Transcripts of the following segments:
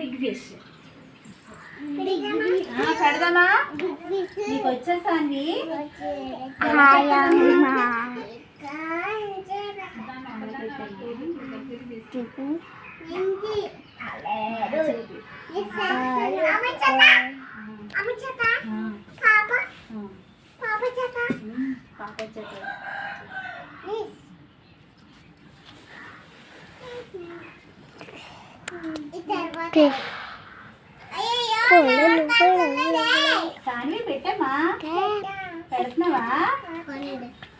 Big fish పెడదామా నీకు వచ్చేసాంది పాప వచ్చేది సాన్వి పెట్టమ్మా. పెడుతున్నావా?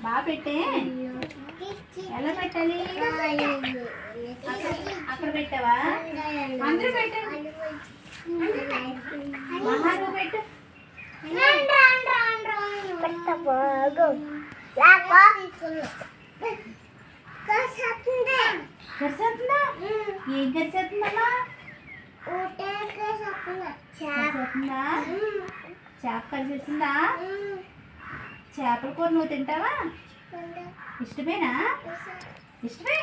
బాగా పెట్టే. ఎలా పెట్టాలి? అక్కడ పెట్టావా? అందరూ పెట్టండి నువ్వు పెట్టు. కరిసేస్తుందా ఏం కరిసేస్తుందమ్మా కరిసేస్తుందా చేప. కరిసేస్తుందా చేపల కూర నువ్వు తింటావా? ఇష్టమేనా? ఇష్టమే?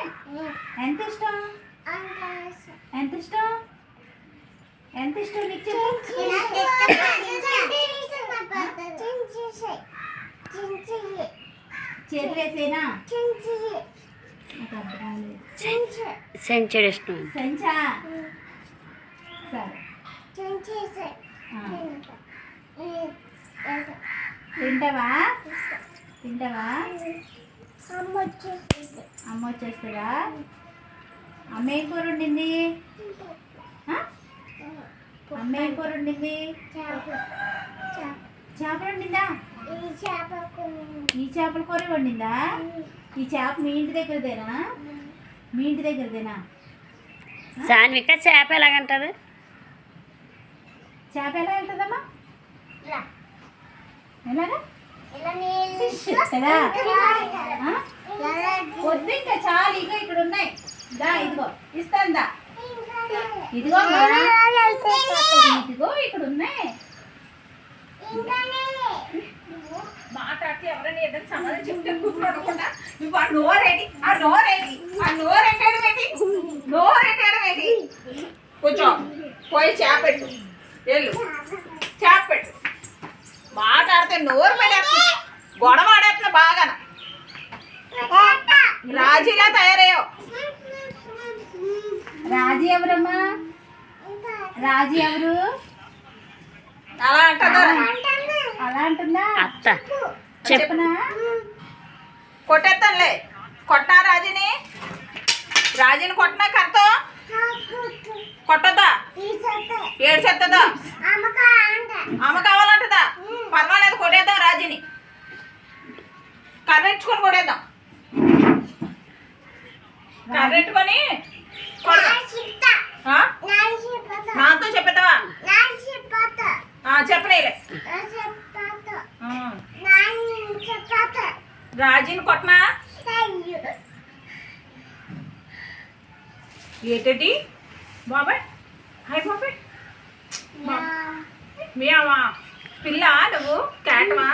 ఎంత ఇష్టం? ఎంత ఇష్టం? ఎంత ఇష్టం నీకు చెప్పు. చేతులు వేసేనా? నాకు అర్థం కాలేదు. సెంచరీ. ఇష్టం సంచా సరే. ఆ. తింటావా? తింటావా? అమ్మ వచ్చేస్తుందా. అమ్మ ఏం కూర వండింది? ఆ? అమ్మ ఏం కూర వండింది? చేప. వండిందా? ఈ చేపల కూర వండిందా? ఈ చేప మీ ఇంటి దగ్గరదేనా? మీ ఇంటి దగ్గరదేనా? సాన్విక చేప ఎలాగంటది? చేప ఎలా వెళ్తుందమ్మా? ఎలాగా? కదా? వద్దు ఇంకా చాలు ఇగో ఇక్కడ ఉన్నాయి. దా ఇదిగో ఇస్తాను దా. ఇదిగో. ఇదిగో ఇక్కడ ఉన్నాయి. మాట్లాడితే ఎవరైనా ఏదైనా సమాధానం చెప్తే కూర్చోకుండా నువ్వు ఆ నోరేది ఆ ఆ నోరెట్టాడు పెట్టి నోరెట్టాడు పెట్టి కూర్చో. పోయి చేప పెట్టు వెళ్ళు. చేప పెట్టు మాట్లాడితే నోరు పెట్టేస్తా గొడవ ఆడేస్తున్నా బాగా. రాజీలా తయారయ్యావు. రాజీ ఎవరమ్మా? రాజీ ఎవరు? అలా అంటుందా అలా అంటుందా? అత్త. చెప్పు చెప్పనా? కొట్టేస్తానులే. కొట్టా రాజీని. రాజీని కొట్టినా కర్తో కొట్టద్దా? ఏడు చెత్తదా అమ్మ కావాలంటదా? పర్వాలేదు కొట్టేద్దాం రాజీని. కర్రెట్టుకొని కొట్టేద్దాం. కర్రెట్టుకొని? నాతో చెప్పేద్దావా చెప్పలేలే ఆ. రాజీని కొట్టనా ఏంటండి? బాబాయ్. హాయ్ బాబాయ్. మేమా పిల్ల నువ్వు? క్యాటమా?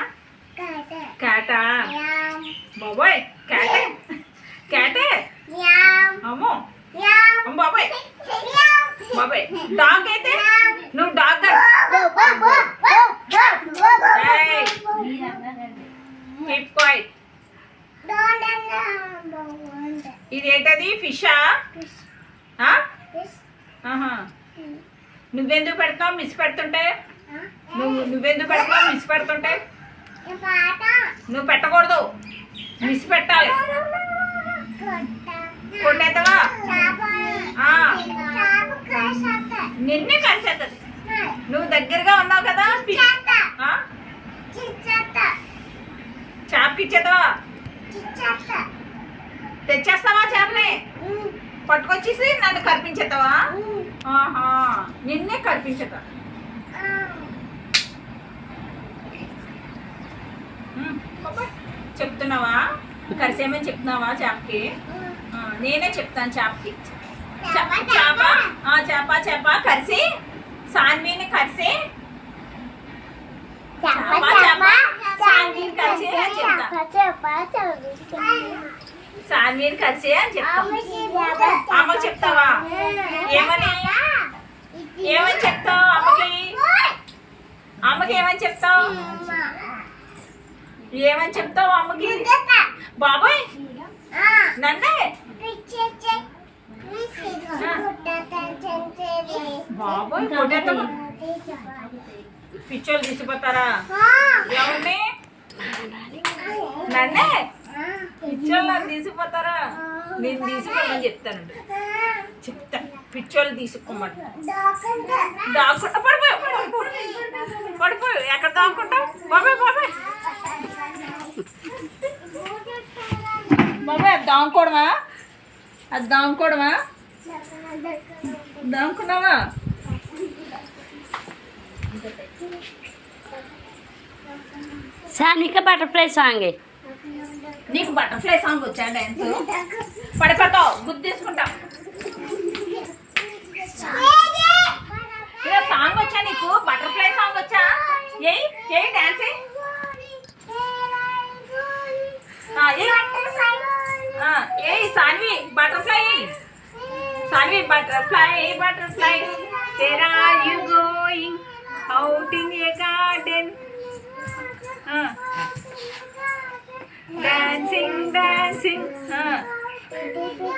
క్యాటా? బాబాయ్ క్యాటే? క్యాటే? అమ్మో. అమ్మ బాబాయ్. బాబాయ్. డాగ్ అయితే? నువ్వు డాగ్ కీప్ క్వైట్ ఇది ఏంటది? ఫిషా నువ్వెందుకు పెడతావు? మిస్ పెడుతుంటే? నువ్వు నువ్వెందుకు పెడతావు? మిస్ పెడుతుంటే? నువ్వు పెట్టకూడదు. మిస్ పెట్టాలి. కొట్టేద్దావా? నిన్నే కలిసేస్తుంది నువ్వు దగ్గరగా ఉన్నావు కదా? ఆ? చేపకి ఇచ్చేద్దావా తెచ్చేస్తావా చేపని? పట్టుకొచ్చేసి నన్ను కల్పించేద్దావా ఆహా. నిన్నే బాబాయ్, చెప్తున్నావా? కరిసేమని చెప్తున్నావా చేపకి? నేనే చెప్తాను చేపకి. చేప చేప చేప కరిసి సాన్వీని కరిసి సాన్వీర్ కలిసే అని చెప్తా చెప్తావా ఏమని ఏమని చెప్తావు అమ్మకి అమ్మకి ఏమని ఏమని చెప్తావు అమ్మకి బాబాయ్ నన్నే పిచ్చోళ్ళు తీసిపోతారా? ఎవరిని? నన్నే? పిచ్చోళ్ళు నన్ను తీసిపోతారా? నేను తీసుకోమని చెప్తానండి చెప్తా. పిచ్చోళ్ళు తీసుకోమని దాక్కుంటా. పడిపోయి పడిపోయి ఎక్కడ దాక్కుంటావు? బాబాయ్ బాబాయ్. బాబాయ్ అది దాంకోవడమా అది దాంకోవడమా దాంకున్నావా? Sanika butterfly song. నీకు బటర్ఫ్లై సాంగ్ వచ్చా డాన్స్? పడిపోతావు గుద్దేసుకుంటా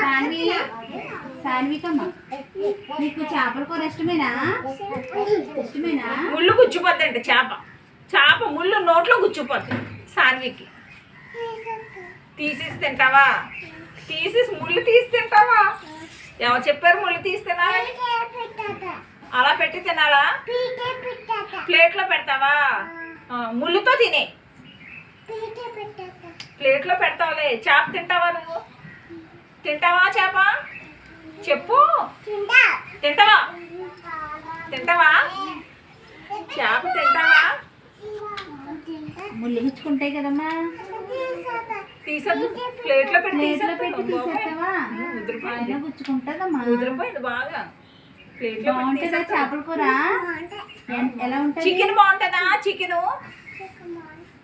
సాన్వి సాన్వికమ్మ నీకు చేపల కూర ఇష్టమేనా? ఇష్టమేనా? ముళ్ళు గుచ్చిపోద్దండి చేప. చేప ముళ్ళు నోట్లో గుచ్చిపోద్ది సాన్వికి. తీసేసి తింటావా? తీసేసి ముళ్ళు తీసి తింటావా? ఎవరు చెప్పారు ముళ్ళు తీసి తినాలని? అలా పెట్టి తినాలా? ప్లేట్లో పెడతావా? ముళ్ళుతో తినే. ప్లేట్లో పెడతావులే. చేప తింటావా నువ్వు? తింటావా చేప? చెప్పు. తింటావా? తింటావా? చేప తింటావా? ముళ్ళు గుచ్చుకుంటాయి కదమ్మా. తీసొద్దు. ప్లేట్లో పెట్టి ప్లేట్లో పెట్టి తీసేస్తావా? గుచ్చుకుంటుందమ్మా. బాగా. ప్లేట్లో బాగుంటుందా? చేపల కూర? ఎలా ఉంటుంది చికెన్ బాగుంటుందా? చికెన్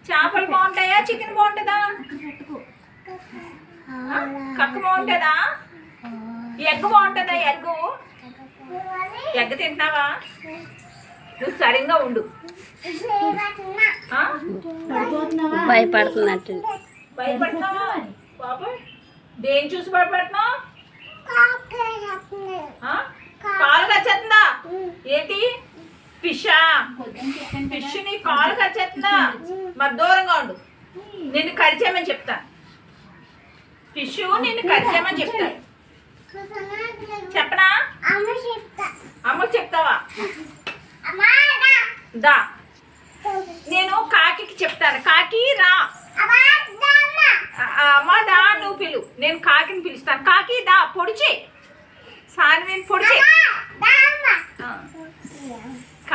చేపలు బాగుంటాయా? చికెన్ బాగుంటుందా? కక్క బాగుంటుందా? ఎగ్ బాగుంటుందా ఎగ్ ఎగ్ తింటావా నువ్వు సరిగ్గా ఉండు. భయపడుతున్నట్టు భయపడుతున్నావా? బాబాయ్ దేని చూసి భయపడుతున్నావు? కాలు కచ్చేస్తుందా ఏంటి? ఫిషా. ఫిష్ నీ కాలు కచ్చేస్తుందా మరి దూరంగా ఉండు. నిన్ను కరిచేయమని చెప్తా. ఫిష్ నిన్ను కరిచేయమని చెప్తా. చెప్పనా? అమ్మకు చెప్తావా? దా. నేను కాకికి చెప్తాను. కాకి రా. అమ్మ దా నువ్వు పిలు. నేను కాకిని పిలుస్తాను. కాకి దా పొడిచే. సాన్వీన్ పొడిచే.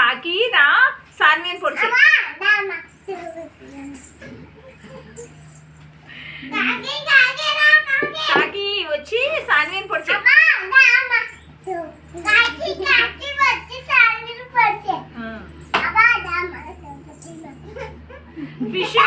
ఆ. కాకి రా సాన్వీన్ పొడిచే కాకి వచ్చి సాన్వీన్ పొడిచే ఫిష్